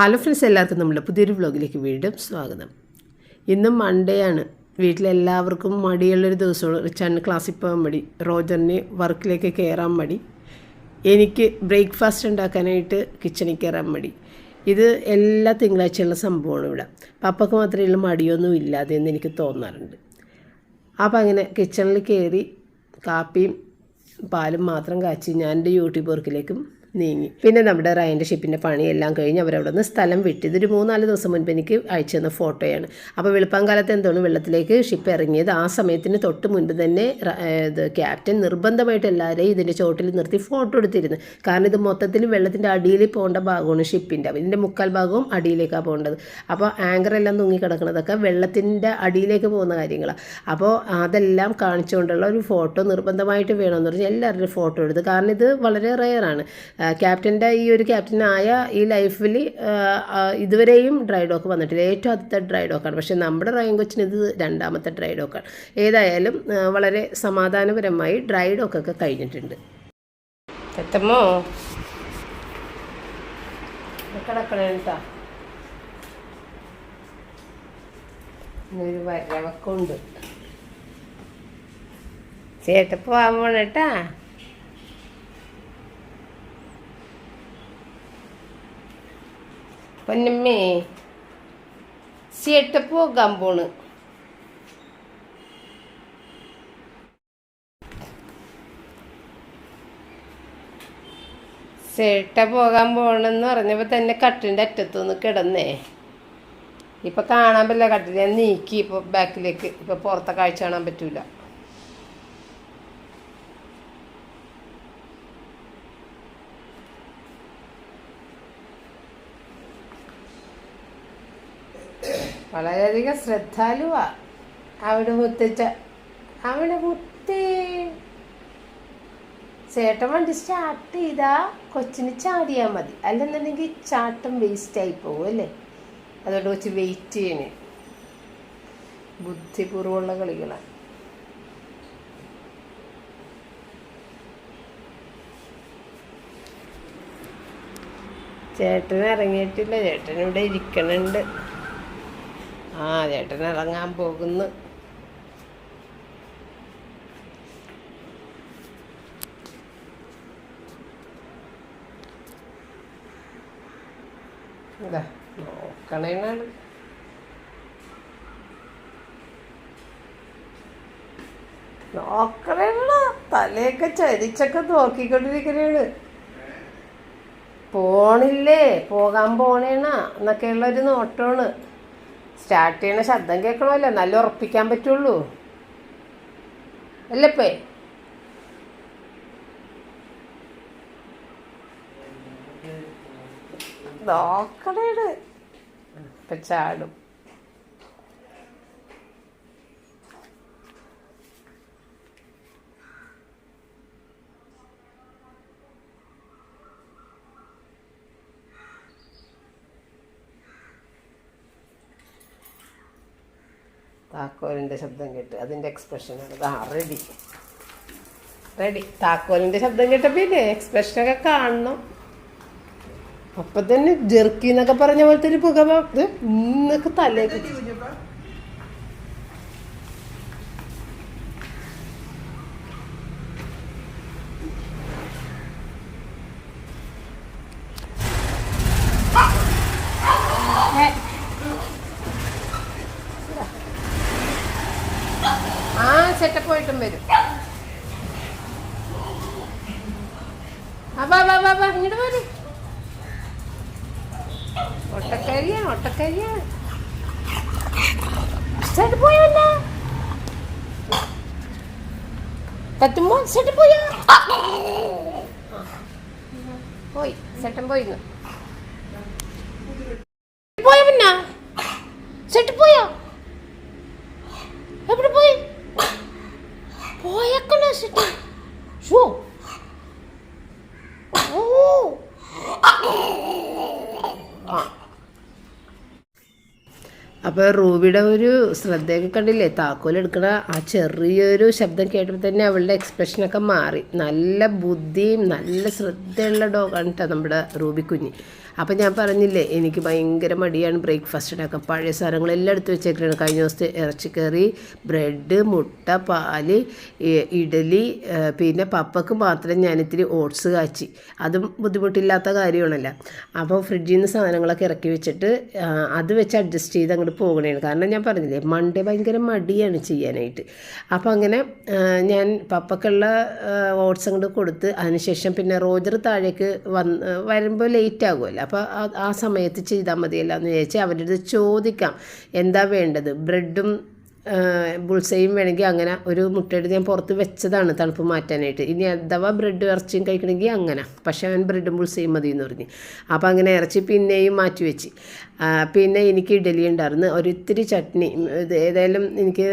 Hello friends എല്ലാവർക്കും നമ്മുടെ പുതിയൊരു വ്ലോഗിലേക്ക് വീണ്ടും സ്വാഗതം. ഇന്ന് മൺഡേ ആണ്. വീട്ടിലെല്ലാവർക്കും മടിയുള്ളൊരു ദിവസമാണ്. റിച്ചാണ് ക്ലാസ്സിൽ പോകാൻ മടി. റോജറിന് വർക്കിലേക്ക് കയറാൻ മടി. എനിക്ക് ബ്രേക്ക്ഫാസ്റ്റ് ഉണ്ടാക്കാനായിട്ട് കിച്ചണിൽ കയറാൻ മടി. ഇത് എല്ലാ തിങ്കളാഴ്ചയുള്ള സംഭവമാണ് ഇവിടെ. പപ്പക്ക് മാത്രമേ ഉള്ള മടിയൊന്നും ഇല്ലാതെ എന്ന് എനിക്ക് തോന്നാറുണ്ട്. അപ്പോൾ അങ്ങനെ കിച്ചണിൽ കയറി കാപ്പിയും പാലും മാത്രം കാച്ചി ഞാൻ എന്റെ യൂട്യൂബ് വർക്കിലേക്കും നീങ്ങി. പിന്നെ നമ്മുടെ റയന്റെ ഷിപ്പിന്റെ പണിയെല്ലാം കഴിഞ്ഞ് അവരവിടെ നിന്ന് സ്ഥലം വിട്ട് ഇതൊരു മൂന്നാൽ ദിവസം മുൻപ് എനിക്ക് അയച്ചു തന്ന ഫോട്ടോയാണ്. അപ്പോൾ വെളുപ്പാങ്കാലത്ത് എന്താണ് വെള്ളത്തിലേക്ക് ഷിപ്പ് ഇറങ്ങിയത്? ആ സമയത്തിന് തൊട്ട് മുൻപ് തന്നെ ഇത് ക്യാപ്റ്റൻ നിർബന്ധമായിട്ട് എല്ലാവരെയും ഇതിന്റെ ചോട്ടിൽ നിർത്തി ഫോട്ടോ എടുത്തിരുന്നു. കാരണം ഇത് മൊത്തത്തിൽ വെള്ളത്തിന്റെ അടിയിൽ പോകേണ്ട ഭാഗമാണ് ഷിപ്പിന്റെ. ഇതിന്റെ മുക്കാൽ ഭാഗവും അടിയിലേക്കാണ് പോകേണ്ടത്. അപ്പോൾ ആങ്കർ എല്ലാം തൂങ്ങി കിടക്കുന്നതൊക്കെ വെള്ളത്തിന്റെ അടിയിലേക്ക് പോകുന്ന കാര്യങ്ങളാണ്. അപ്പോൾ അതെല്ലാം കാണിച്ചുകൊണ്ടുള്ള ഒരു ഫോട്ടോ നിർബന്ധമായിട്ട് വേണമെന്ന് പറഞ്ഞാൽ എല്ലാവരുടെയും ഫോട്ടോ എടുത്ത്. കാരണം ഇത് വളരെ റെയറാണ് ക്യാപ്റ്റന്റെ ഈ ഒരു ക്യാപ്റ്റനായ ഈ ലൈഫിൽ ഇതുവരെയും ഡ്രൈ ഡോക്ക് വന്നിട്ടില്ല. ഏറ്റവും ആദ്യത്തെ ഡ്രൈ ഡോക്കാണ്. പക്ഷേ നമ്മുടെ റയൻ കൊച്ചിന് ഇത് രണ്ടാമത്തെ ഡ്രൈ ഡോക്കാണ്. ഏതായാലും വളരെ സമാധാനപരമായി ഡ്രൈ ഡോക്കൊക്കെ കഴിഞ്ഞിട്ടുണ്ട്. എത്തമ്മോ? കിടക്കണേട്ടാ ഒരു വരവക്കുണ്ട് ചേട്ടപ്പ് പോകാൻ പോണേട്ടാ പൊന്നമ്മേ ചേട്ട പോകാൻ പോണ്. ചേട്ട പോകാൻ പോണെന്ന് പറഞ്ഞപ്പോൾ തന്നെ കട്ടിന്റെ അറ്റത്തുനിന്ന് കിടന്നേ. ഇപ്പൊ കാണാൻ പറ്റില്ല കട്ടിൽ ഞാൻ നീക്കി ഇപ്പൊ ബാക്കിലേക്ക് ഇപ്പൊ പുറത്തെ കാഴ്ച കാണാൻ പറ്റൂല. വളരെയധികം ശ്രദ്ധാലുവാ. അവിടെ മുത്തച്ഛ അവിടെ മുത്തേ. ചേട്ടൻ വണ്ടി സ്റ്റാർട്ട് ചെയ്താ കൊച്ചിന് ചാടിയാൽ മതി. അല്ലെന്നുണ്ടെങ്കിൽ ചാട്ടം വേസ്റ്റ് ആയി പോകും അല്ലേ? അതുകൊണ്ട് കൊച്ച് വെയിറ്റ് ചെയ്യണേ. ബുദ്ധിപൂർവമുള്ള കളികളാണ് ചേട്ടൻ ഇറങ്ങിയിട്ടില്ല. ചേട്ടൻ ഇവിടെ ഇരിക്കണുണ്ട്. ആ ചേട്ടൻ ഇറങ്ങാൻ പോകുന്നു. ഇതാ തലയൊക്കെ ചരിച്ചൊക്കെ നോക്കിക്കൊണ്ടിരിക്കണേണ്. പോണില്ലേ പോകാൻ പോണേണ എന്നൊക്കെയുള്ള ഒരു നോട്ടമാണ്. സ്റ്റാർട്ട് ചെയ്യണ ശബ്ദം കേൾക്കണമല്ലോ നല്ല ഉറപ്പിക്കാൻ പറ്റുള്ളൂ. അല്ലപ്പേ നോക്കണേട്. ഇപ്പം ചാടും. താക്കോലിന്റെ ശബ്ദം കേട്ട് അതിന്റെ എക്സ്പ്രഷനാണ് ആ റെഡി റെഡി താക്കോലിന്റെ ശബ്ദം കേട്ടപ്പോൾ ഇല്ലേ എക്സ്പ്രഷനൊക്കെ കാണണം. അപ്പം തന്നെ ജെർക്കി എന്നൊക്കെ പറഞ്ഞ പോലത്തെ ഒരു പുക ഇത് ഇന്നൊക്കെ തലേക്ക് ആ സെറ്റപ്പ് വരും. ആ വാ വാ ഇങ്ങോട്ട് പോരും ഒട്ടക്കരിയാണ് ഒട്ടക്കരിയാണ് സെറ്റ് പോയല്ല കത്തുമ്പോ സെറ്റ് പോയാ? പോയി സെറ്റം പോയിന്ന് പോയ പിന്നെ സെറ്റ് പോയോ എവിടെ പോയി പോയക്കണോ സെറ്റ് ഷോ ഓ അപ്പോൾ റൂബിയുടെ ഒരു ശ്രദ്ധയൊക്കെ കണ്ടില്ലേ? താക്കോലെടുക്കണ ആ ചെറിയൊരു ശബ്ദം കേട്ടപ്പോൾ തന്നെ അവളുടെ എക്സ്പ്രഷനൊക്കെ മാറി. നല്ല ബുദ്ധിയും നല്ല ശ്രദ്ധയുള്ള ഡോഗാണ് കേട്ടോ നമ്മുടെ റൂബി കുഞ്ഞ് അപ്പോൾ ഞാൻ പറഞ്ഞില്ലേ എനിക്ക് ഭയങ്കര മടിയാണ് ബ്രേക്ക്ഫാസ്റ്റ് ഉണ്ടാക്കാൻ പഴയ സാധനങ്ങളെല്ലാം എടുത്ത് വെച്ചേക്കാണ്. കഴിഞ്ഞ ദിവസത്തെ ഇറച്ചിക്കറി ബ്രെഡ് മുട്ട പാൽ ഇഡലി പിന്നെ പപ്പക്ക് മാത്രം ഞാനിത്തിരി ഓട്സ് കാച്ചി. അതും ബുദ്ധിമുട്ടില്ലാത്ത കാര്യമാണല്ലോ. അപ്പോൾ ഫ്രിഡ്ജിൽ നിന്ന് സാധനങ്ങളൊക്കെ ഇറക്കി വെച്ചിട്ട് അത് വെച്ച് അഡ്ജസ്റ്റ് ചെയ്ത് അങ്ങോട്ട് പോകണേണ് കാരണം ഞാൻ പറഞ്ഞില്ലേ മൺഡേ ഭയങ്കര മടിയാണ് ചെയ്യാനായിട്ട്. അപ്പോൾ അങ്ങനെ ഞാൻ പപ്പക്കുള്ള ഓട്സ് അങ്ങോട്ട് കൊടുത്ത് അതിനുശേഷം പിന്നെ റോജർ താഴേക്ക് വന്ന് വരുമ്പോൾ ലേറ്റ് ആകുമല്ലോ. അപ്പോൾ ആ- സമയത്ത് ചെയ്താൽ മതിയല്ലോ എന്ന് ചോദിച്ചാൽ അവരുടെ ചോദിക്കാം. എന്താ വേണ്ടത്? ബ്രെഡും ബുൾസയും വേണമെങ്കിൽ അങ്ങനെ ഒരു മുട്ടയെടുത്ത് ഞാൻ പുറത്ത് വെച്ചതാണ് തണുപ്പ് മാറ്റാനായിട്ട്. ഇനി അഥവാ ബ്രെഡ് ഇറച്ചിയും കഴിക്കണമെങ്കിൽ അങ്ങനെ. പക്ഷേ അവൻ ബ്രെഡും ബുൾസയും മതി എന്ന് പറഞ്ഞു. അപ്പോൾ അങ്ങനെ ഇറച്ചി പിന്നെയും മാറ്റി വെച്ച്. പിന്നെ എനിക്ക് ഇഡലി ഉണ്ടായിരുന്നു. ഒരിത്തിരി ചട്നി ഏതായാലും എനിക്ക്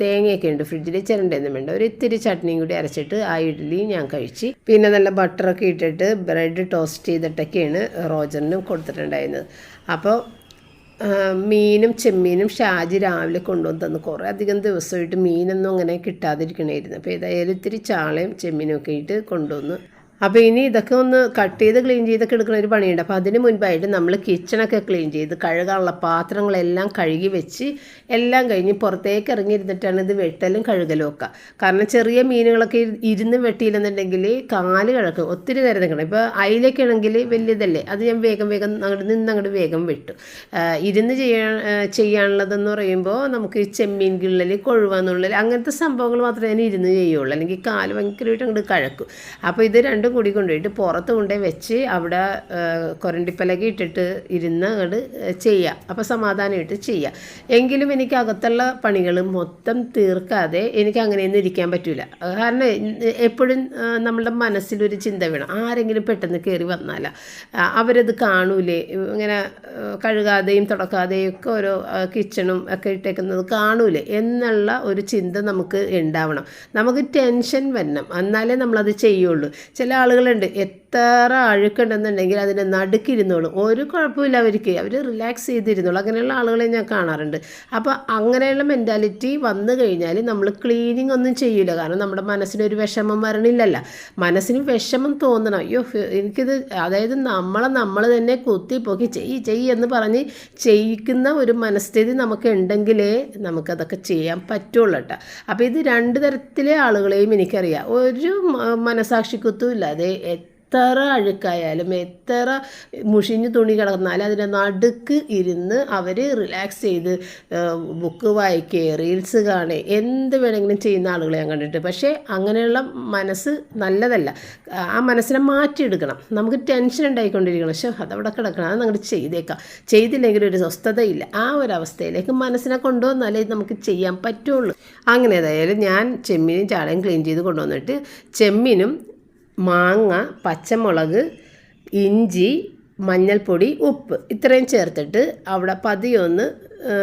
തേങ്ങയൊക്കെ ഉണ്ട്. ഫ്രിഡ്ജിൽ ചിരണ്ടൊന്നും വേണ്ട. ഒരിത്തിരി ചട്നിയും കൂടി അരച്ചിട്ട് ആ ഇഡലി ഞാൻ കഴിച്ച്. പിന്നെ നല്ല ബട്ടറൊക്കെ ഇട്ടിട്ട് ബ്രെഡ് ടോസ്റ്റ് ചെയ്തിട്ടൊക്കെയാണ് റോജറിനും കൊടുത്തിട്ടുണ്ടായിരുന്നത്. അപ്പോൾ മീനും ചെമ്മീനും ഷാജി രാവിലെ കൊണ്ടുവന്ന് തന്നു. കുറേ അധികം ദിവസമായിട്ട് മീനൊന്നും അങ്ങനെ കിട്ടാതിരിക്കണമായിരുന്നു അപ്പോൾ ഏതായാലും ഇത്തിരി ചാളയും ചെമ്മീനും ഒക്കെ ഇട്ട് കൊണ്ടുവന്നു അപ്പോൾ ഇനി ഇതൊക്കെ ഒന്ന് കട്ട് ചെയ്ത് ക്ലീൻ ചെയ്തൊക്കെ എടുക്കുന്ന ഒരു പണിയുണ്ട്. അപ്പോൾ അതിന് മുൻപായിട്ട് നമ്മൾ കിച്ചണൊക്കെ ക്ലീൻ ചെയ്ത് കഴുകാനുള്ള പാത്രങ്ങളെല്ലാം കഴുകി വെച്ച് എല്ലാം കഴിഞ്ഞ് പുറത്തേക്ക് ഇറങ്ങിയിരുന്നിട്ടാണ് ഇത് വെട്ടലും കഴുകലും ഒക്കെ. കാരണം ചെറിയ മീനുകളൊക്കെ ഇരു- ഇരുന്ന് വെട്ടിയില്ലെന്നുണ്ടെങ്കിൽ കാൽ കിഴക്കും. ഒത്തിരി നേരം നിൽക്കണം ഇപ്പോൾ അയിലൊക്കെ ആണെങ്കിൽ വലിയതല്ലേ? അത് ഞാൻ വേഗം വേഗം അങ്ങോട്ട് നിന്ന് അങ്ങോട്ട് വേഗം വെട്ടു. ഇരുന്ന് ചെയ്യാൻ ചെയ്യാനുള്ളതെന്ന് പറയുമ്പോൾ നമുക്ക് ചെമ്മീൻ കിള്ളൽ കൊഴുവാന്നുള്ളൽ അങ്ങനത്തെ സംഭവങ്ങൾ മാത്രമേ ഞാൻ ഇരുന്ന് ചെയ്യുള്ളൂ. അല്ലെങ്കിൽ കാൽ ഭയങ്കരമായിട്ട് അങ്ങോട്ട് കഴക്കും. അപ്പോൾ ഇത് രണ്ടും കൂടി കൊണ്ടുപോയിട്ട് പുറത്ത് കൊണ്ടുപോയി വെച്ച് അവിടെ കൊരണ്ടിപ്പലകി ഇട്ടിട്ട് ഇരുന്ന് അങ്ങോട്ട് ചെയ്യുക അപ്പോൾ സമാധാനമായിട്ട് ചെയ്യുക എങ്കിലും എനിക്ക് അകത്തുള്ള പണികൾ മൊത്തം തീർക്കാതെ എനിക്ക് അങ്ങനെയൊന്നും ഇരിക്കാൻ പറ്റില്ല കാരണം എപ്പോഴും നമ്മളുടെ മനസ്സിലൊരു ചിന്ത വേണം. ആരെങ്കിലും പെട്ടെന്ന് കയറി വന്നാല. അവരത് കാണൂലേ. ഇങ്ങനെ കഴുകാതെയും തുടക്കാതെയും ഒക്കെ ഓരോ കിച്ചണും ഒക്കെ ഇട്ടേക്കുന്നത് കാണൂലേ എന്നുള്ള ഒരു ചിന്ത നമുക്ക് ഉണ്ടാവണം. നമുക്ക് ടെൻഷൻ വരണം. എന്നാലേ നമ്മളത് ചെയ്യുള്ളൂ. ചില ആളുകളുണ്ട്. എത്ര അഴുക്കുണ്ടെന്നുണ്ടെങ്കിൽ അതിന്റെ നടുക്കിരുന്നോളും. ഒരു കുഴപ്പമില്ല അവർക്ക്. അവർ റിലാക്സ് ചെയ്തിരുന്നോളും. അങ്ങനെയുള്ള ആളുകളെ ഞാൻ കാണാറുണ്ട്. അപ്പോൾ അങ്ങനെയുള്ള മെന്റാലിറ്റി വന്നു കഴിഞ്ഞാൽ നമ്മൾ ക്ലീനിങ് ഒന്നും ചെയ്യില്ല കാരണം നമ്മുടെ മനസ്സിനൊരു വിഷമം വരണില്ലല്ലോ. മനസ്സിന് വിഷമം തോന്നണം. അയ്യോ എനിക്കിത് അതായത് നമ്മളെ നമ്മൾ തന്നെ കുത്തിപ്പൊക്കി ചെയ്യ് ചെയ് എന്ന് പറഞ്ഞ് ചെയ്യിക്കുന്ന ഒരു മനസ്ഥിതി നമുക്ക് ഉണ്ടെങ്കിലേ നമുക്കതൊക്കെ ചെയ്യാൻ പറ്റുള്ളൂ കേട്ടോ. അപ്പോൾ ഇത് രണ്ട് തരത്തിലെ ആളുകളെയും എനിക്കറിയാം. ഒരു മനസാക്ഷിക്കുത്തും ഇല്ലാതെ എത്ര അഴുക്കായാലും എത്ര മുഷിഞ്ഞ് തുണി കിടന്നാലും അതിന്റെ നടുക്ക് ഇരുന്ന് അവർ റിലാക്സ് ചെയ്ത് ബുക്ക് വായിക്കുക റീൽസ് കാണുക എന്ത് വേണമെങ്കിലും ചെയ്യുന്ന ആളുകളെ ഞാൻ കണ്ടിട്ട് പക്ഷേ അങ്ങനെയുള്ള മനസ്സ് നല്ലതല്ല. ആ മനസ്സിനെ മാറ്റിയെടുക്കണം. നമുക്ക് ടെൻഷൻ ഉണ്ടായിക്കൊണ്ടിരിക്കണം. പക്ഷേ അതവിടെ കിടക്കണം. അത് അങ്ങോട്ട് ചെയ്തേക്കാം. ചെയ്തില്ലെങ്കിൽ ഒരു സ്വസ്ഥതയില്ല. ആ ഒരു അവസ്ഥയിലേക്ക് മനസ്സിനെ കൊണ്ടുവന്നാലേ നമുക്ക് ചെയ്യാൻ പറ്റുള്ളൂ. അങ്ങനെ ഏതായാലും ഞാൻ ചെമ്മീനും ചാളയും ക്ലീൻ ചെയ്ത് കൊണ്ടുവന്നിട്ട് ചെമ്മീനും മാങ്ങ പച്ചമുളക് ഇഞ്ചി മഞ്ഞൾപ്പൊടി ഉപ്പ് ഇത്രയും ചേർത്തിട്ട് അവിടെ പതിയൊന്ന്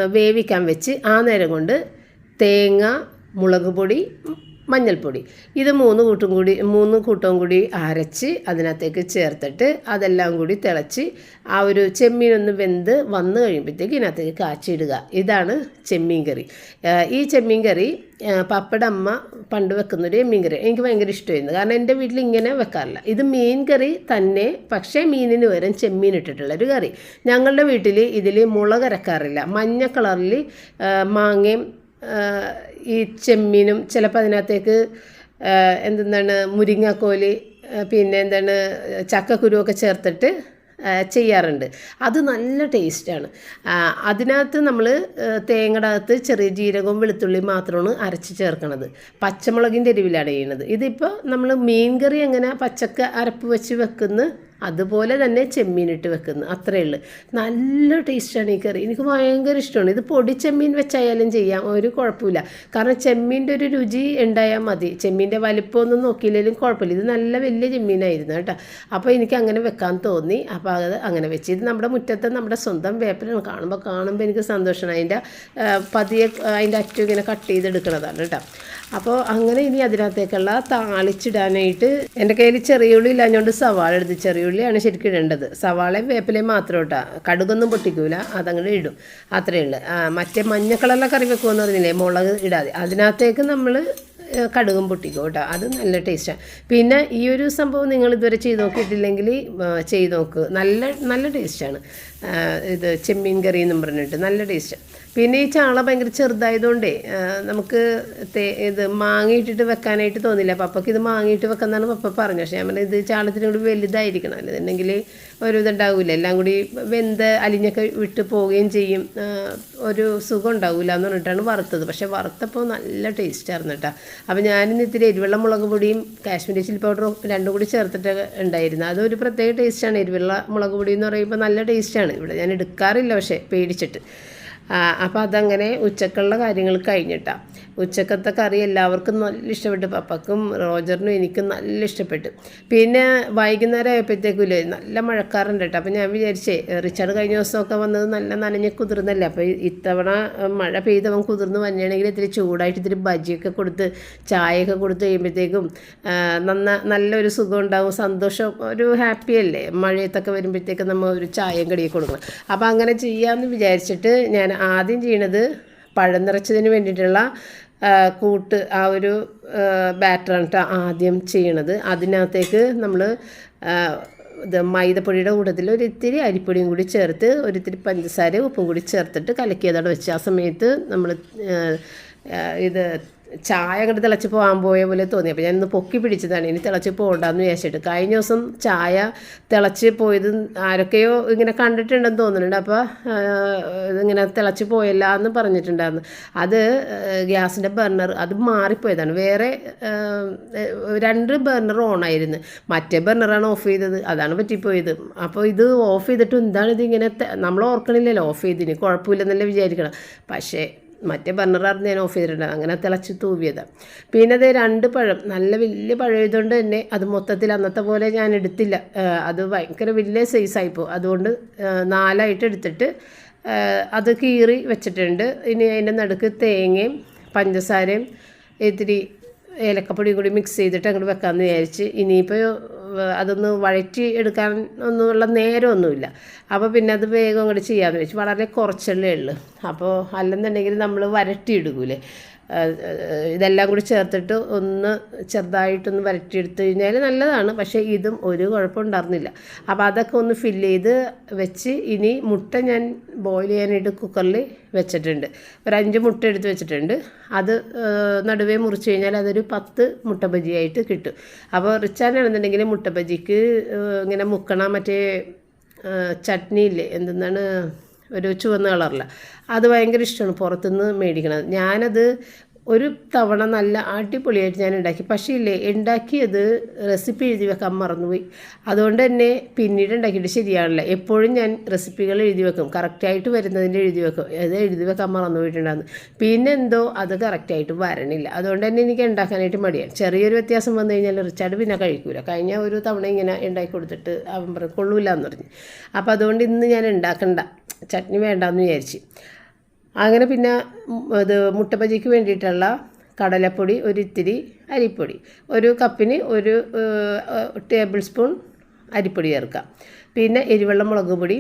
വേവിക്കാൻ വെച്ച് ആ നേരം കൊണ്ട് തേങ്ങ മുളക് പൊടി മഞ്ഞൾപ്പൊടി. ഇത് മൂന്ന് കൂട്ടും കൂടി മൂന്ന് കൂട്ടവും കൂടി അരച്ച് അതിനകത്തേക്ക് ചേർത്തിട്ട് അതെല്ലാം കൂടി തിളച്ച് ആ ഒരു ചെമ്മീനൊന്ന് വെന്ത് വന്നു കഴിയുമ്പോഴത്തേക്ക് ഇതിനകത്തേക്ക് കാച്ചിടുക ഇതാണ് ചെമ്മീൻ കറി. ഈ ചെമ്മീൻ കറി പപ്പയുടെ അമ്മ പണ്ട് വെക്കുന്നൊരു മീൻ കറി. എനിക്ക് ഭയങ്കര ഇഷ്ടമായിരുന്നു. കാരണം എന്റെ വീട്ടിൽ ഇങ്ങനെ വെക്കാറില്ല. ഇത് മീൻ കറി തന്നെ പക്ഷേ മീനിന് പകരം ചെമ്മീൻ ഇട്ടിട്ടുള്ള ഒരു കറി. ഞങ്ങളുടെ വീട്ടിൽ ഇതിൽ മുളക് അരക്കാറില്ല. മഞ്ഞ കളറിൽ മാങ്ങയും ഈ ചെമ്മീനും ചിലപ്പോൾ അതിനകത്തേക്ക് എന്തെന്നാണ് മുരിങ്ങാക്കോൽ പിന്നെ എന്താണ് ചക്കക്കുരുവൊക്കെ ചേർത്തിട്ട് ചെയ്യാറുണ്ട്. അത് നല്ല ടേസ്റ്റാണ് അതിനകത്ത് നമ്മൾ തേങ്ങയുടെ അകത്ത് ചെറിയ ജീരകവും വെളുത്തുള്ളിയും മാത്രമാണ് അരച്ച് ചേർക്കണത്. പച്ചമുളകിന്റെ എരിവിലാണ് ചെയ്യുന്നത്. ഇതിപ്പോൾ നമ്മൾ മീൻ കറി എങ്ങനെ പച്ചക്ക അരപ്പ് വെച്ച് വെക്കുന്ന അതുപോലെ തന്നെ ചെമ്മീനിട്ട് വെക്കുന്നു. അത്രയേ ഉള്ളൂ. നല്ല ടേസ്റ്റാണ് ഈ കറി. എനിക്ക് ഭയങ്കര ഇഷ്ടമാണ്. ഇത് പൊടി ചെമ്മീൻ വെച്ചായാലും ചെയ്യാം. ഒരു കുഴപ്പമില്ല. കാരണം ചെമ്മീന്റെ ഒരു രുചി ഉണ്ടായാൽ മതി. ചെമ്മീന്റെ വലിപ്പമൊന്നും നോക്കിയില്ലെങ്കിലും കുഴപ്പമില്ല. ഇത് നല്ല വലിയ ചെമ്മീനായിരുന്നു കേട്ടോ. അപ്പോൾ എനിക്ക് അങ്ങനെ വെക്കാൻ തോന്നി. അപ്പോൾ അത് അങ്ങനെ വെച്ച്. ഇത് നമ്മുടെ മുറ്റത്ത് നമ്മുടെ സ്വന്തം വേപ്പിലാണ് കാണുമ്പോൾ കാണുമ്പോൾ എനിക്ക് സന്തോഷമാണ്. അതിന്റെ പതിയെ അതിന്റെ അറ്റം ഇങ്ങനെ കട്ട് ചെയ്തെടുക്കണതാണ് കേട്ടോ. അപ്പോൾ അങ്ങനെ ഇനി അതിനകത്തേക്കുള്ള താളിച്ചിടാനായിട്ട് എന്റെ കയ്യിൽ ചെറിയ ഉള്ളി ഇല്ലാഞ്ഞുകൊണ്ട് സവാള എടുത്ത് ചെറിയ ഉള്ളിയാണ് ശരിക്കും ഇടേണ്ടത്. സവാളയും വേപ്പിലയും മാത്രം ഇട്ടാ കടുകൊന്നും പൊട്ടിക്കൂല അതങ്ങനെ ഇടും. അത്രയേ ഉള്ളൂ. മറ്റേ മഞ്ഞ കളറിലെ കറി വെക്കുമെന്ന് പറഞ്ഞില്ലേ മുളക് ഇടാതെ. അതിനകത്തേക്ക് നമ്മൾ കടുകും പൊട്ടിക്കും കേട്ടോ. അത് നല്ല ടേസ്റ്റാണ് പിന്നെ ഈ ഒരു സംഭവം നിങ്ങൾ ഇതുവരെ ചെയ്ത് നോക്കിയിട്ടില്ലെങ്കിൽ ചെയ്ത് നോക്ക്. നല്ല നല്ല ടേസ്റ്റാണ് ഇത് ചെമ്മീൻ കറി എന്നും പറഞ്ഞിട്ട് നല്ല ടേസ്റ്റ് പിന്നെ ഈ ചാള ഭയങ്കര ചെറുതായതുകൊണ്ടേ നമുക്ക് തേ ഇത് മാങ്ങിയിട്ടിട്ട് വെക്കാനായിട്ട് തോന്നില്ല. പപ്പയ്ക്ക് ഇത് മാങ്ങിയിട്ട് വെക്കാന്നാണ് പപ്പ പറഞ്ഞു പക്ഷേ ഞാൻ പറഞ്ഞത് ഇത് ചാളത്തിനും കൂടി വലുതായിരിക്കണം. അല്ലെന്നുണ്ടെങ്കിൽ ഒരു ഇതുണ്ടാവില്ല എല്ലാം കൂടി വെന്ത് അലിഞ്ഞൊക്കെ വിട്ട് പോവുകയും ചെയ്യും. ഒരു സുഖം ഉണ്ടാവില്ല എന്ന് പറഞ്ഞിട്ടാണ് വറുത്തത്. പക്ഷേ വറുത്തപ്പോൾ നല്ല ടേസ്റ്റ് ആയിരുന്നു കേട്ടോ. അപ്പോൾ ഞാനിന്ന് ഇത്തിരി എരിവെള്ള മുളക് പൊടിയും കാശ്മീരി ചില്ലി പൗഡറും രണ്ടും കൂടി ചേർത്തിട്ട് ഉണ്ടായിരുന്നു. അതൊരു പ്രത്യേക ടേസ്റ്റാണ് എരിവെള്ള മുളക് പൊടി എന്ന് പറയുമ്പോൾ നല്ല ടേസ്റ്റാണ് ഇവിടെ ഞാൻ എടുക്കാറില്ല പക്ഷേ പേടിച്ചിട്ട്. അപ്പോൾ അതങ്ങനെ ഉച്ചക്കുള്ള കാര്യങ്ങൾ കഴിഞ്ഞിട്ടാണ് ഉച്ചക്കത്തെ കറി എല്ലാവർക്കും നല്ല ഇഷ്ടപ്പെട്ടു. പപ്പക്കും റോജറിനും എനിക്കും നല്ല ഇഷ്ടപ്പെട്ടു. പിന്നെ വൈകുന്നേരം ആയപ്പോഴത്തേക്കില്ലേ നല്ല മഴക്കാറുണ്ട് കേട്ടോ. അപ്പോൾ ഞാൻ വിചാരിച്ചേ റിച്ചാർഡ് കഴിഞ്ഞ ദിവസമൊക്കെ വന്നത് നല്ല നനഞ്ഞ് കുതിർന്നല്ലേ. അപ്പോൾ ഇത്തവണ മഴ പെയ്തവൻ കുതിർന്ന് വന്നെയാണെങ്കിൽ ഇത്തിരി ചൂടായിട്ട് ഇത്തിരി ബജിയൊക്കെ കൊടുത്ത് ചായയൊക്കെ കൊടുത്ത് കഴിയുമ്പോഴത്തേക്കും നന്ന നല്ലൊരു സുഖം ഉണ്ടാവും സന്തോഷം ഒരു ഹാപ്പി അല്ലേ? മഴയത്തൊക്കെ വരുമ്പോഴത്തേക്കും നമ്മൾ ഒരു ചായയും കടിയൊക്കെ കൊടുക്കണം. അപ്പോൾ അങ്ങനെ ചെയ്യാമെന്ന് വിചാരിച്ചിട്ട് ഞാൻ ആദ്യം ചെയ്യണത് പഴം നിറച്ചതിന് വേണ്ടിയിട്ടുള്ള കൂട്ട് ആ ഒരു ബാറ്ററാണ് ആദ്യം ചെയ്യണത്. അതിനകത്തേക്ക് നമ്മൾ ഇത് മൈദപ്പൊടിയുടെ കൂട്ടത്തിൽ ഒരു ഇത്തിരി അരിപ്പൊടിയും കൂടി ചേർത്ത് ഒരിത്തിരി പഞ്ചസാര ഉപ്പും കൂടി ചേർത്തിട്ട് കലക്കിയതോടെ വെച്ച്. ആ സമയത്ത് നമ്മൾ ഇത് ചായ അങ്ങോട്ട് തിളച്ച് പോകാൻ പോയ പോലെ തോന്നി. അപ്പോൾ ഞാനിന്ന് പൊക്കി പിടിച്ചതാണ്. ഇനി തിളച്ച് പോകണ്ടെന്ന് വിചാരിച്ചിട്ട്. കഴിഞ്ഞ ദിവസം ചായ തിളച്ച് പോയത് ആരൊക്കെയോ ഇങ്ങനെ കണ്ടിട്ടുണ്ടെന്ന് തോന്നുന്നുണ്ട്. അപ്പോൾ ഇതിങ്ങനെ തിളച്ച് പോയല്ല എന്ന് പറഞ്ഞിട്ടുണ്ടായിരുന്നു. അത് ഗ്യാസിന്റെ ബർണർ അത് മാറിപ്പോയതാണ്. വേറെ രണ്ട് ബർണർ ഓണായിരുന്നു മറ്റേ ബർണറാണ് ഓഫ് ചെയ്തത്. അതാണ് പറ്റിപ്പോയത്. അപ്പോൾ ഇത് ഓഫ് ചെയ്തിട്ട് എന്താണ് ഇതിങ്ങനെ നമ്മൾ ഓർക്കണില്ലല്ലോ ഓഫ് ചെയ്തിന് കുഴപ്പമില്ലെന്നല്ലേ വിചാരിക്കണം. പക്ഷേ മറ്റേ ബർണറായിരുന്നു ഞാൻ ഓഫ് ചെയ്തിട്ടുണ്ട്. അങ്ങനെ തിളച്ച് തൂവിയത്. പിന്നെ അത് രണ്ട് പഴം. നല്ല വലിയ പഴം ആയതുകൊണ്ട് തന്നെ അത് മൊത്തത്തിൽ അന്നത്തെ പോലെ ഞാൻ എടുത്തില്ല. അത് ഭയങ്കര വലിയ സൈസായിപ്പോൾ അതുകൊണ്ട് നാലായിട്ട് എടുത്തിട്ട് അത് കീറി വെച്ചിട്ടുണ്ട്. ഇനി അതിന്റെ നടുക്ക് തേങ്ങയും പഞ്ചസാരയും ഇത്തിരി ഏലക്കപ്പൊടിയും കൂടി മിക്സ് ചെയ്തിട്ട് അങ്ങോട്ട് വെക്കാമെന്ന് വിചാരിച്ച്. ഇനിയിപ്പോൾ അതൊന്ന് വഴറ്റി എടുക്കാൻ ഒന്നുമുള്ള നേരമൊന്നുമില്ല. അപ്പോൾ പിന്നെ അത് വേഗം അങ്ങോട്ട് ചെയ്യാമെന്ന് വെച്ചു വളരെ കുറച്ചല്ലേ ഉള്ളൂ. അപ്പോൾ അല്ലെന്നുണ്ടെങ്കിൽ നമ്മൾ വരട്ടിയെടുക്കൂലേ. ആ, ഇതെല്ലാം കൂടി ചേർത്തിട്ട് ഒന്ന് ചെറുതായിട്ടൊന്ന് വരട്ടിയെടുത്ത് കഴിഞ്ഞാൽ നല്ലതാണ്. പക്ഷേ ഇതും ഒരു കുഴപ്പമുണ്ടായിരുന്നില്ല. അപ്പോൾ അതൊക്കെ ഒന്ന് ഫില്ല് ചെയ്ത് വെച്ച് ഇനി മുട്ട ഞാൻ ബോയിൽ ചെയ്യാനായിട്ട് കുക്കറിൽ വെച്ചിട്ടുണ്ട്. ഒരു അഞ്ച് മുട്ട എടുത്ത് വെച്ചിട്ടുണ്ട്. അത് നടുവേ മുറിച്ച് കഴിഞ്ഞാൽ അതൊരു പത്ത് മുട്ട ബജിയായിട്ട് കിട്ടും. അപ്പോൾ റിച്ചാനാണെന്നുണ്ടെങ്കിൽ മുട്ട ബജിക്ക് ഇങ്ങനെ മുക്കണ മറ്റേ ചട്നി ഇല്ലേ എന്തെന്നാണ്? ഒരു ചുവന്ന കളറിൽ. അത് ഭയങ്കര ഇഷ്ടമാണ് പുറത്തുനിന്ന് മേടിക്കണത്. ഞാനത് ഒരു തവണ നല്ല അടിപൊളിയായിട്ട് ഞാൻ ഉണ്ടാക്കി. പക്ഷേ ഇല്ലേ ഉണ്ടാക്കിയത് റെസിപ്പി എഴുതി വെക്കാൻ മറന്നുപോയി. അതുകൊണ്ട് തന്നെ പിന്നീട് ഉണ്ടാക്കിയിട്ട് ശരിയാണല്ലോ എപ്പോഴും ഞാൻ റെസിപ്പികൾ എഴുതി വെക്കും. കറക്റ്റായിട്ട് വരുന്നതിന്റെ എഴുതി വെക്കും. അത് എഴുതി വെക്കാൻ മറന്നുപോയിട്ടുണ്ടായിരുന്നു പിന്നെ എന്തോ അത് കറക്റ്റായിട്ട് വരണില്ല. അതുകൊണ്ട് തന്നെ എനിക്ക് ഉണ്ടാക്കാനായിട്ട് മടിയാണ്. ചെറിയൊരു വ്യത്യാസം വന്നു കഴിഞ്ഞാൽ റിച്ചാർഡ് പിന്നെ കഴിക്കൂല. കഴിഞ്ഞ ഒരു തവണ ഇങ്ങനെ ഉണ്ടാക്കി കൊടുത്തിട്ട് അവൻ പറഞ്ഞു കൊള്ളൂല പറഞ്ഞു. അപ്പോൾ അതുകൊണ്ട് ഇന്ന് ഞാൻ ഉണ്ടാക്കണ്ട. ചട്നി വേണ്ടാന്ന് വിചാരിച്ച്. അങ്ങനെ പിന്നെ ഇത് മുട്ട വേണ്ടിയിട്ടുള്ള കടലപ്പൊടി ഒരിത്തിരി അരിപ്പൊടി. ഒരു കപ്പിന് ഒരു ടേബിൾ സ്പൂൺ അരിപ്പൊടി ചേർക്കാം പിന്നെ എരിവെള്ളം മുളക് പൊടി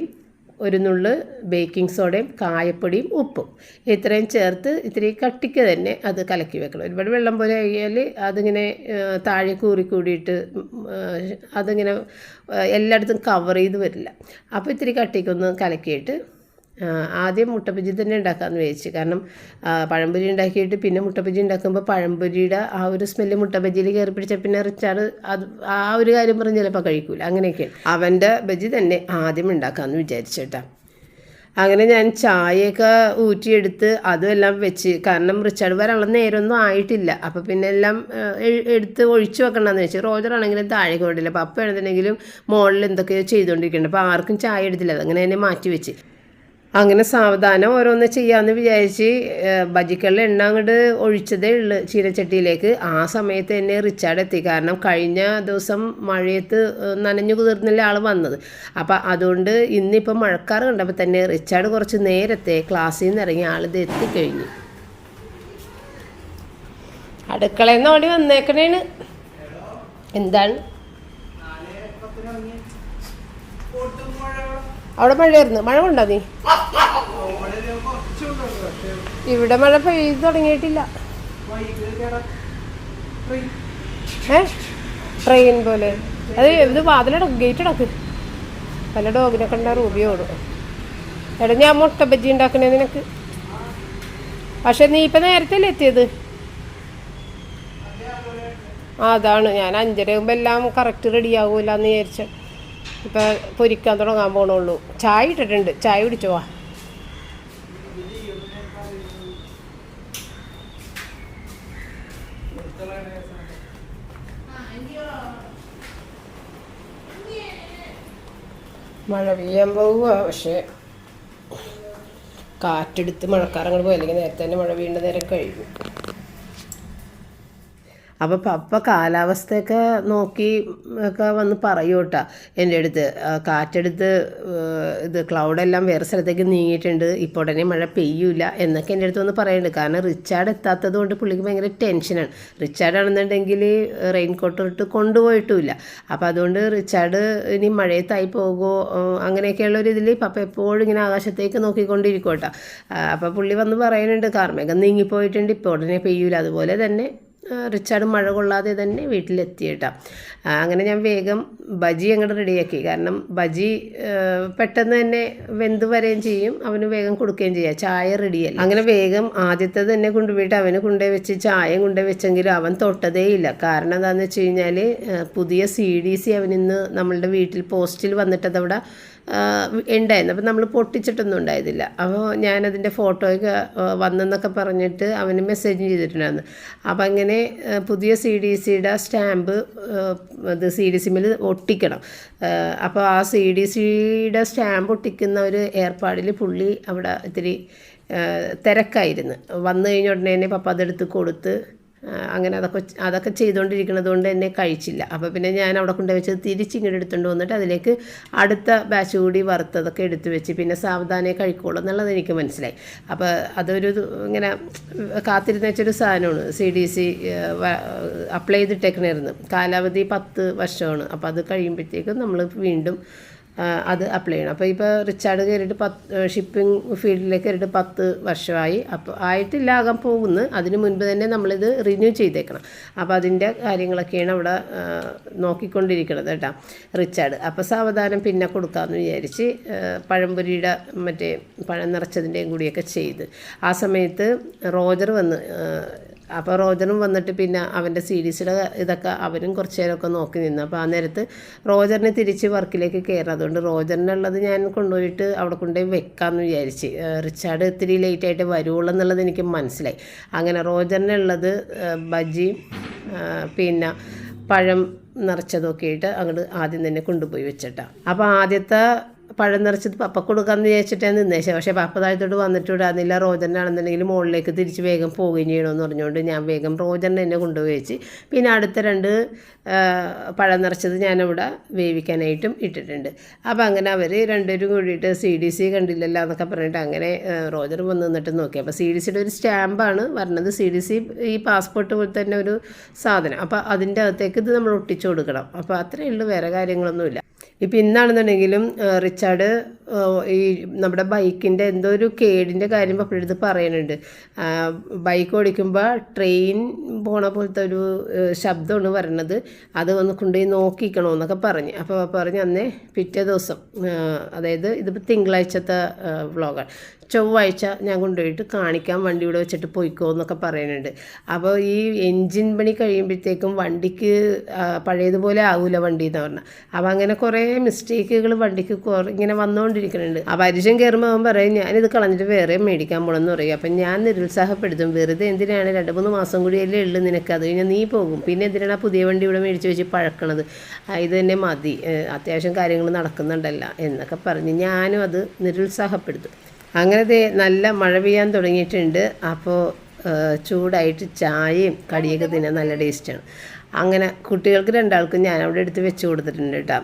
ഒരു നുള്ള് ബേക്കിംഗ് സോഡയും കായപ്പൊടിയും ഉപ്പും. ഇത്രയും ചേർത്ത് ഇത്തിരി കട്ടിക്ക് തന്നെ അത് കലക്കി വെക്കണം. ഒരുപാട് വെള്ളം പോലെ ആയാൽ അതിങ്ങനെ താഴെ കൂറി കൂടിയിട്ട് അതിങ്ങനെ എല്ലായിടത്തും കവർ ചെയ്ത് വരില്ല. അപ്പോൾ ഇത്തിരി കട്ടിക്കൊന്ന് കലക്കിയിട്ട് ആദ്യം മുട്ടബജി തന്നെ ഉണ്ടാക്കാമെന്ന് വിചാരിച്ചു. കാരണം പഴംപൊരി ഉണ്ടാക്കിയിട്ട് പിന്നെ മുട്ടബജി ഉണ്ടാക്കുമ്പോൾ പഴംപൊരിയുടെ ആ ഒരു സ്മെല്ല് മുട്ടബജിയിൽ കയറി പിടിച്ച പിന്നെ റിച്ചാർഡ് അത് ആ ഒരു കാര്യം പറഞ്ഞ് ചിലപ്പോൾ കഴിക്കൂല. അങ്ങനെയൊക്കെ. അവന്റെ ബജി തന്നെ ആദ്യം ഉണ്ടാക്കാമെന്ന് വിചാരിച്ചേട്ടാ അങ്ങനെ ഞാൻ ചായയൊക്കെ ഊറ്റിയെടുത്ത് അതും എല്ലാം വെച്ച് കാരണം റിച്ചാർഡ് വരാനുള്ള നേരമൊന്നും ആയിട്ടില്ല. അപ്പോൾ പിന്നെ എല്ലാം എടുത്ത് ഒഴിച്ചു വെക്കണമെന്ന് വെച്ചു റോജർ ആണെങ്കിലും താഴേക്ക് അപ്പോൾ അപ്പം ആണെന്നുണ്ടെങ്കിലും മുകളിൽ എന്തൊക്കെയോ ചെയ്തുകൊണ്ടിരിക്കുന്നുണ്ട് അപ്പോൾ ആർക്കും ചായ എടുത്തില്ല. അതങ്ങനെ തന്നെ മാറ്റി വെച്ച്. അങ്ങനെ സാവധാനം ഓരോന്ന് ചെയ്യാമെന്ന് വിചാരിച്ച് ബജിക്കളിൽ എണ്ണ അങ്ങോട്ട് ഒഴിച്ചതേ ഉള്ളു ചീരച്ചട്ടിയിലേക്ക്. ആ സമയത്ത് തന്നെ റിച്ചാർഡ് എത്തി. കാരണം കഴിഞ്ഞ ദിവസം മഴയത്ത് നനഞ്ഞു കുതിർന്നില്ല ആൾ വന്നത്. അപ്പം അതുകൊണ്ട് ഇന്നിപ്പോൾ മഴക്കാർ കണ്ടപ്പോൾ തന്നെ റിച്ചാർഡ് കുറച്ച് നേരത്തെ ക്ലാസ്സിൽ നിന്ന് ഇറങ്ങി ആളിത് എത്തിക്കഴിഞ്ഞു. അടുക്കളയിൽ നിന്ന് ഓടി വന്നേക്കണേണ്. എന്താണ്? അവിടെ മഴയായിരുന്നു. മഴ കൊണ്ടോ നീ? ഇവിടെ മഴ പെയ്തു തുടങ്ങിയിട്ടില്ല. ഏ? ട്രെയിൻ പോലെ. അത് ഇത് വാതിലട ഗേറ്റ് അടക്ക് പല ഡോഗിനെ കണ്ട റൂബിയോടും എടാ ഞാൻ മുട്ട ബജ്ജി ഉണ്ടാക്കണേ നിനക്ക്. പക്ഷെ നീ ഇപ്പം നേരത്തെ അല്ലേ എത്തിയത്? അതാണ്. ഞാൻ അഞ്ചര ആകുമ്പോൾ എല്ലാം കറക്റ്റ് റെഡി ആകൂല എന്ന് വിചാരിച്ച. ഇപ്പം പൊരിക്കാൻ തുടങ്ങാൻ പോകണുള്ളൂ ചായ ഇട്ടിട്ടുണ്ട്. ചായ കുടിച്ചോ? വാ മഴ പെയ്യാൻ പോവുക പക്ഷേ കാറ്റെടുത്ത് മഴക്കാരങ്ങൾ പോയി. അല്ലെങ്കിൽ നേരത്തെ തന്നെ മഴ പെയ്യേണ്ട നേരം കഴിഞ്ഞു. അപ്പോൾ പപ്പ കാലാവസ്ഥയൊക്കെ നോക്കി ഒക്കെ വന്ന് പറയൂ കേട്ടോ എന്റെ അടുത്ത് കാറ്റെടുത്ത് ഇത് ക്ലൗഡെല്ലാം വേറെ സ്ഥലത്തേക്ക് നീങ്ങിയിട്ടുണ്ട്. ഇപ്പോൾ ഉടനെ മഴ പെയ്യൂല എന്നൊക്കെ എന്റെ അടുത്ത് വന്ന് പറയുന്നുണ്ട് കാരണം റിച്ചാർഡ് എത്താത്തത് കൊണ്ട് പുള്ളിക്ക് ഭയങ്കര ടെൻഷനാണ് റിച്ചാർഡ് ആണെന്നുണ്ടെങ്കിൽ റെയിൻകോട്ട് ഇട്ട് കൊണ്ടുപോയിട്ടുമില്ല അപ്പോൾ അതുകൊണ്ട് റിച്ചാർഡ് ഇനി മഴയത്തായി പോകുമോ അങ്ങനെയൊക്കെയുള്ള ഒരു ഇതിൽ പപ്പ എപ്പോഴും ഇങ്ങനെ ആകാശത്തേക്ക് നോക്കിക്കൊണ്ടിരിക്കും കേട്ടോ അപ്പോൾ പുള്ളി വന്ന് പറയുന്നുണ്ട് കാർമേഘം നീങ്ങിപ്പോയിട്ടുണ്ട്. ഇപ്പോൾ ഉടനെ പെയ്യൂല. അതുപോലെ തന്നെ റിച്ചാർഡ് മഴ കൊള്ളാതെ തന്നെ വീട്ടിലെത്തി കേട്ടോ. അങ്ങനെ ഞാൻ വേഗം ബജി അങ്ങോട്ട് റെഡിയാക്കി. കാരണം ബജി പെട്ടെന്ന് തന്നെ വെന്ത് വരെയും ചെയ്യും. അവന് വേഗം കൊടുക്കുകയും ചെയ്യാം. ചായ റെഡിയല്ല? അങ്ങനെ വേഗം ആദ്യത്തെ തന്നെ കൊണ്ടുപോയിട്ട് അവന് കൊണ്ടുപോയി വെച്ച് ചായയും കൊണ്ടുപോയി വെച്ചെങ്കിലും അവൻ തൊട്ടതേ ഇല്ല. കാരണം എന്താണെന്ന് വെച്ച് കഴിഞ്ഞാൽ പുതിയ സി ഡി സി അവനിന്ന് നമ്മളുടെ വീട്ടിൽ പോസ്റ്റിൽ വന്നിട്ടതവിടെ ആ, ഉണ്ടായിരുന്നു. അപ്പം നമ്മൾ പൊട്ടിച്ചിട്ടൊന്നും ഉണ്ടായതില്ല. അപ്പോൾ ഞാനതിന്റെ ഫോട്ടോയൊക്കെ വന്നെന്നൊക്കെ പറഞ്ഞിട്ട് അവന് മെസ്സേജ് ചെയ്തിട്ടുണ്ടായിരുന്നു. അപ്പം അങ്ങനെ പുതിയ സി ഡി സിയുടെ സ്റ്റാമ്പ് ഇത് സി ഡി സിമ്മിൽ ഒട്ടിക്കണം. അപ്പോൾ ആ സി ഡി സിയുടെ സ്റ്റാമ്പ് ഒട്ടിക്കുന്ന ഒരു ഏർപ്പാടിൽ പുള്ളി അവിടെ ഇത്തിരി തിരക്കായിരുന്നു. വന്നു കഴിഞ്ഞ ഉടനെ തന്നെ പപ്പ അതെടുത്ത് കൊടുത്ത് അങ്ങനെ അതൊക്കെ അതൊക്കെ ചെയ്തുകൊണ്ടിരിക്കുന്നത് കൊണ്ട് എന്നെ കഴിച്ചില്ല. അപ്പോൾ പിന്നെ ഞാൻ അവിടെ കൊണ്ടുപോയി വെച്ചത് തിരിച്ചിങ്ങോട്ട് എടുത്തുകൊണ്ട് വന്നിട്ട് അതിലേക്ക് അടുത്ത ബാച്ച് കൂടി വറുത്തതൊക്കെ എടുത്തു വെച്ച് പിന്നെ സാവധാനേ കഴിക്കുള്ളൂ എന്നുള്ളത് എനിക്ക് മനസ്സിലായി. അപ്പോൾ അതൊരു ഇങ്ങനെ കാത്തിരുന്ന് വെച്ചൊരു സാധനമാണ്. സി ഡി സി അപ്ലൈ ചെയ്തിട്ടേക്കണായിരുന്നു. കാലാവധി പത്ത് വർഷമാണ്. അപ്പോൾ അത് കഴിയുമ്പോഴത്തേക്കും നമ്മൾ വീണ്ടും അത് അപ്ലൈ ചെയ്യണം. അപ്പോൾ ഇപ്പോൾ റിച്ചാർഡ് കയറിയിട്ട് പത്ത് ഷിപ്പിംഗ് ഫീൽഡിലേക്ക് കയറിയിട്ട് പത്ത് വർഷമായി. അപ്പോൾ ആയിട്ടില്ല ആകാൻ പോകുന്നു. അതിന് മുൻപ് തന്നെ നമ്മളിത് റിന്യൂ ചെയ്തേക്കണം. അപ്പോൾ അതിന്റെ കാര്യങ്ങളൊക്കെയാണ് അവിടെ നോക്കിക്കൊണ്ടിരിക്കുന്നത് കേട്ടോ റിച്ചാർഡ്. അപ്പോൾ സാവധാനം പിന്നെ കൊടുക്കാമെന്ന് വിചാരിച്ച് പഴംപൊരിയുടെ മറ്റേ പഴം നിറച്ചതിന്റെയും കൂടിയൊക്കെ ചെയ്ത്. ആ സമയത്ത് റോജർ വന്ന് അപ്പോൾ റോജറും വന്നിട്ട് പിന്നെ അവന്റെ സീരീസിലെ ഇതൊക്കെ അവരും കുറച്ച് നേരമൊക്കെ നോക്കി നിന്നു. അപ്പോൾ ആ നേരത്ത് റോജറിനെ തിരിച്ച് വർക്കിലേക്ക് കയറി അതുകൊണ്ട് റോജറിനുള്ളത് ഞാൻ കൊണ്ടുപോയിട്ട് അവിടെ കൊണ്ടുപോയി വെക്കാമെന്ന് വിചാരിച്ച്. റിച്ചാർഡ് ഇത്തിരി ലേറ്റായിട്ട് വരുവുള്ളൂ എന്നുള്ളത് എനിക്ക് മനസ്സിലായി. അങ്ങനെ റോജറിനുള്ളത് ബജി പിന്നെ പഴം നിറച്ചതൊക്കെ ആയിട്ട് അങ്ങോട്ട് ആദ്യം തന്നെ കൊണ്ടുപോയി വെച്ചിട്ടാണ് അപ്പോൾ ആദ്യത്തെ പഴം നിറച്ചത് പപ്പ കൊടുക്കാമെന്ന് വിചാരിച്ചിട്ടാണ് നിന്നേശം പക്ഷേ പപ്പ താഴത്തോട്ട് വന്നിട്ട് വിടാന്നില്ല റോജനാണെന്നുണ്ടെങ്കിൽ മുകളിലേക്ക് തിരിച്ച് വേഗം പോവുകയും ചെയ്യണമെന്ന് പറഞ്ഞുകൊണ്ട് ഞാൻ വേഗം റോജനെ എന്നെ കൊണ്ടുപോയി വെച്ച് പിന്നെ അടുത്ത രണ്ട് പഴം നിറച്ചത് ഞാനവിടെ വേവിക്കാനായിട്ടും ഇട്ടിട്ടുണ്ട്. അപ്പോൾ അങ്ങനെ അവർ രണ്ടുപേരും കൂടിയിട്ട് സി ഡി സി കണ്ടില്ലല്ലോ എന്നൊക്കെ പറഞ്ഞിട്ട് അങ്ങനെ റോജർ വന്ന് നിന്നിട്ട് നോക്കി. അപ്പോൾ സി ഡി സിയുടെ ഒരു സ്റ്റാമ്പാണ് പറഞ്ഞത് സി ഡി സി ഈ പാസ്പോർട്ട് പോലെ തന്നെ ഒരു സാധനം. അപ്പോൾ അതിന്റെ അകത്തേക്ക് ഇത് നമ്മൾ ഒട്ടിച്ചു കൊടുക്കണം. അപ്പോൾ അത്രയേ ഉള്ളൂ. വേറെ കാര്യങ്ങളൊന്നുമില്ല. ഇപ്പം ഇന്നാണെന്നുണ്ടെങ്കിലും റിച്ചാർഡ് ഈ നമ്മുടെ ബൈക്കിന്റെ എന്തോ ഒരു കേടിന്റെ കാര്യം പപ്പടുത്ത് പറയുന്നുണ്ട് ബൈക്ക് ഓടിക്കുമ്പോൾ ട്രെയിൻ പോണ പോലത്തെ ഒരു ശബ്ദമാണ് വരണത്. അത് ഒന്ന് കൊണ്ടുപോയി നോക്കിക്കണമെന്നൊക്കെ പറഞ്ഞ്. അപ്പോൾ പറഞ്ഞ് അന്നേ പിറ്റേ ദിവസം അതായത് ഇതിപ്പോൾ തിങ്കളാഴ്ചത്തെ വ്ളോഗാണ്. ചൊവ്വാഴ്ച ഞാൻ കൊണ്ടുപോയിട്ട് കാണിക്കാൻ വണ്ടി ഇവിടെ വെച്ചിട്ട് പോയിക്കോ എന്നൊക്കെ പറയുന്നുണ്ട്. അപ്പോൾ ഈ എൻജിൻ പണി കഴിയുമ്പോഴത്തേക്കും വണ്ടിക്ക് പഴയതുപോലെ ആവില്ല വണ്ടി എന്ന് പറഞ്ഞാൽ. അപ്പോൾ അങ്ങനെ കുറേ മിസ്റ്റേക്കുകൾ വണ്ടിക്ക് ഇങ്ങനെ വന്നുകൊണ്ടിരിക്കുന്നുണ്ട്. ആ പരിചയം കയറുമ്പോൾ അവൻ പറയും ഞാനിത് കളഞ്ഞിട്ട് വേറെ മേടിക്കാൻ പോകണമെന്ന് പറയും. അപ്പം ഞാൻ നിരുത്സാഹപ്പെടുത്തും വെറുതെ എന്തിനാണ് രണ്ട് മൂന്ന് മാസം കൂടിയല്ലേ ഉള്ളൂ നിനക്ക്? അത് കഴിഞ്ഞാൽ നീ പോകും. പിന്നെ എന്തിനാണ് പുതിയ വണ്ടി ഇവിടെ മേടിച്ച് വെച്ച് പഴക്കണത്? ഇത് തന്നെ മതി. അത്യാവശ്യം കാര്യങ്ങൾ നടക്കുന്നുണ്ടല്ല എന്നൊക്കെ പറഞ്ഞ് ഞാനും അത് നിരുത്സാഹപ്പെടുത്തും. അങ്ങനെ ദേ നല്ല മഴ പെയ്യാൻ തുടങ്ങിയിട്ടുണ്ട്. അപ്പോൾ ചൂടായിട്ട് ചായയും കടിയൊക്കെ തിന്നാൻ നല്ല ടേസ്റ്റാണ് അങ്ങനെ കുട്ടികൾക്ക് രണ്ടാൾക്കും ഞാൻ അവിടെ എടുത്ത് വെച്ച് കൊടുത്തിട്ടുണ്ട് കേട്ടോ.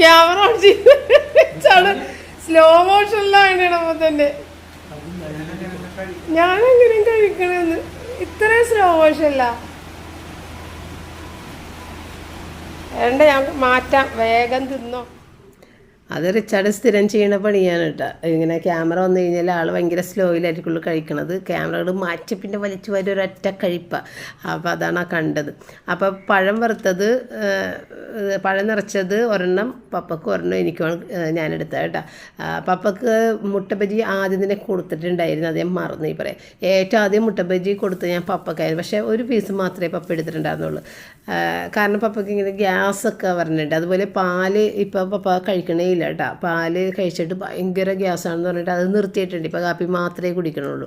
ക്യാമറ ഓൺ ചെയ്ത് സ്ലോ മോഷനിലാണ് ഇടുമ്പോൾ തന്നെ. ഞാനെങ്ങനെയും കഴിക്കണമെന്ന് ഇത്രയും സ്ലോ മോഷനല്ല വേണ്ട ഞാൻ മാറ്റാം വേഗം തിന്നോ. അത് റിച്ചാർഡ് സ്ഥിരം ചെയ്യണ പണിയാണ് കേട്ടോ. ഇങ്ങനെ ക്യാമറ വന്നു കഴിഞ്ഞാൽ ആൾ ഭയങ്കര സ്ലോയിലായിരിക്കുള്ളൂ കഴിക്കണത്. ക്യാമറകൾ മാറ്റി പിന്നെ വലിച്ചു വരും ഒരൊറ്റ കഴിപ്പാണ് അപ്പോൾ അതാണ് ആ കണ്ടത്. അപ്പോൾ പഴം വറുത്തത് പഴം നിറച്ചത് ഒരെണ്ണം പപ്പക്ക് ഒരെണ്ണം എനിക്കും ഞാനെടുത്തത് കേട്ടോ. പപ്പക്ക് മുട്ടബജി ആദ്യം തന്നെ കൊടുത്തിട്ടുണ്ടായിരുന്നു. ഞാൻ മറന്നു ഈ പറയാം. ഏറ്റവും ആദ്യം മുട്ടബജി കൊടുത്ത് ഞാൻ പപ്പക്കായിരുന്നു. പക്ഷേ ഒരു പീസ് മാത്രമേ പപ്പ എടുത്തിട്ടുണ്ടായിരുന്നുള്ളൂ. കാരണം പപ്പയ്ക്ക് ഇങ്ങനെ ഗ്യാസൊക്കെ പറഞ്ഞിട്ട് അതുപോലെ പാൽ ഇപ്പോൾ പപ്പ കഴിക്കണേ ഇല്ല കേട്ടോ പാൽ കഴിച്ചിട്ട് ഭയങ്കര ഗ്യാസാണെന്ന് പറഞ്ഞിട്ട് അത് നിർത്തിയിട്ടുണ്ട്. ഇപ്പോൾ കാപ്പി മാത്രമേ കുടിക്കണുള്ളൂ.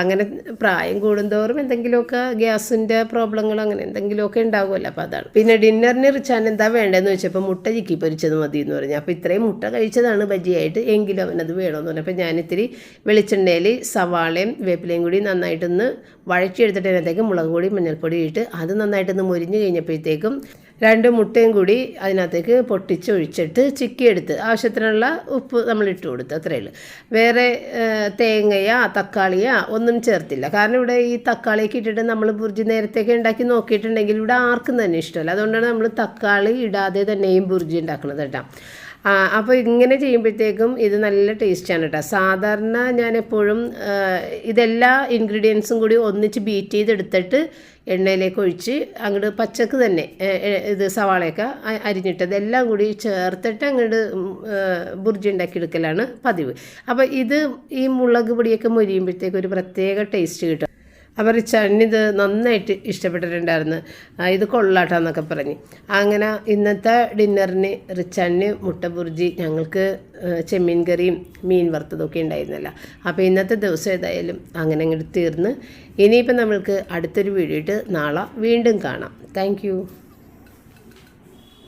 അങ്ങനെ പ്രായം കൂടുന്തോറും എന്തെങ്കിലുമൊക്കെ ഗ്യാസിന്റെ പ്രോബ്ലങ്ങൾ അങ്ങനെ എന്തെങ്കിലുമൊക്കെ ഉണ്ടാകുമല്ലോ അപ്പോൾ അതാണ്. പിന്നെ ഡിന്നറിന് റിച്ചാൻ എന്താ വേണ്ടതെന്ന് വെച്ചപ്പോൾ മുട്ട ചിക്കി പൊരിച്ചത് മതി എന്ന് പറഞ്ഞു. അപ്പോൾ ഇത്രയും മുട്ട കഴിച്ചതാണ് ബജിയായിട്ട് എങ്കിലും അവനത് വേണമെന്ന് പറഞ്ഞു. അപ്പോൾ ഞാനിത്തിരി വെളിച്ചെണ്ണയിൽ സവാളയും വേപ്പിലയും കൂടി നന്നായിട്ടൊന്ന് വഴറ്റിയെടുത്തിട്ട് അതിനകത്തേക്ക് മുളക് പൊടി മഞ്ഞൾപ്പൊടി ഇട്ട് അത് നന്നായിട്ടൊന്ന് മുരിഞ്ഞ് കഴിഞ്ഞപ്പോഴത്തേക്കും രണ്ട് മുട്ടയും കൂടി അതിനകത്തേക്ക് പൊട്ടിച്ചൊഴിച്ചിട്ട് ചിക്കിയെടുത്ത് ആവശ്യത്തിനുള്ള ഉപ്പ് നമ്മൾ ഇട്ട് കൊടുത്ത് അത്രയേ ഉള്ളൂ. വേറെ തേങ്ങയാ തക്കാളിയോ ഒന്നും ചേർത്തില്ല. കാരണം ഇവിടെ ഈ തക്കാളിയൊക്കെ ഇട്ടിട്ട് നമ്മൾ ബുർജി നേരത്തേക്ക് ഉണ്ടാക്കി നോക്കിയിട്ടുണ്ടെങ്കിൽ ഇവിടെ ആർക്കും തന്നെ ഇഷ്ടമല്ല. അതുകൊണ്ടാണ് നമ്മൾ തക്കാളി ഇടാതെ തന്നെയും ബുർജി ഉണ്ടാക്കുന്നത് കേട്ടോ. അപ്പോൾ ഇങ്ങനെ ചെയ്യുമ്പോഴത്തേക്കും ഇത് നല്ല ടേസ്റ്റാണ് കേട്ടോ സാധാരണ ഞാൻ എപ്പോഴും ഇതെല്ലാ ഇൻഗ്രീഡിയൻസും കൂടി ഒന്നിച്ച് ബീറ്റ് ചെയ്തെടുത്തിട്ട് എണ്ണയിലേക്ക് ഒഴിച്ച് അങ്ങോട്ട് പച്ചക്ക് തന്നെ ഇത് സവാളയൊക്കെ അരിഞ്ഞിട്ട് ഇതെല്ലാം കൂടി ചേർത്തിട്ട് അങ്ങോട്ട് ബുർജി ഉണ്ടാക്കിയെടുക്കലാണ് പതിവ്. അപ്പോൾ ഇത് ഈ മുളക് പൊടിയൊക്കെ മൊരിയുമ്പോഴത്തേക്ക് ഒരു പ്രത്യേക ടേസ്റ്റ് കിട്ടും. അപ്പോൾ ചണ്ണിത് ഇത് നന്നായിട്ട് ഇഷ്ടപ്പെട്ടിട്ടുണ്ടായിരുന്നു. ഇത് കൊള്ളാട്ടാന്നൊക്കെ പറഞ്ഞ്. അങ്ങനെ ഇന്നത്തെ ഡിന്നറിന് റിച്ചാർഡിന് മുട്ട ബുർജി ഞങ്ങൾക്ക് ചെമ്മീൻ കറിയും മീൻ വറുത്തതൊക്കെ ഉണ്ടായിരുന്നില്ല. അപ്പോൾ ഇന്നത്തെ ദിവസം ഏതായാലും അങ്ങനെ അങ്ങോട്ട് തീർന്ന്. ഇനിയിപ്പോൾ നമ്മൾക്ക് അടുത്തൊരു വീഡിയോ ഇട്ട് നാളെ വീണ്ടും കാണാം. താങ്ക്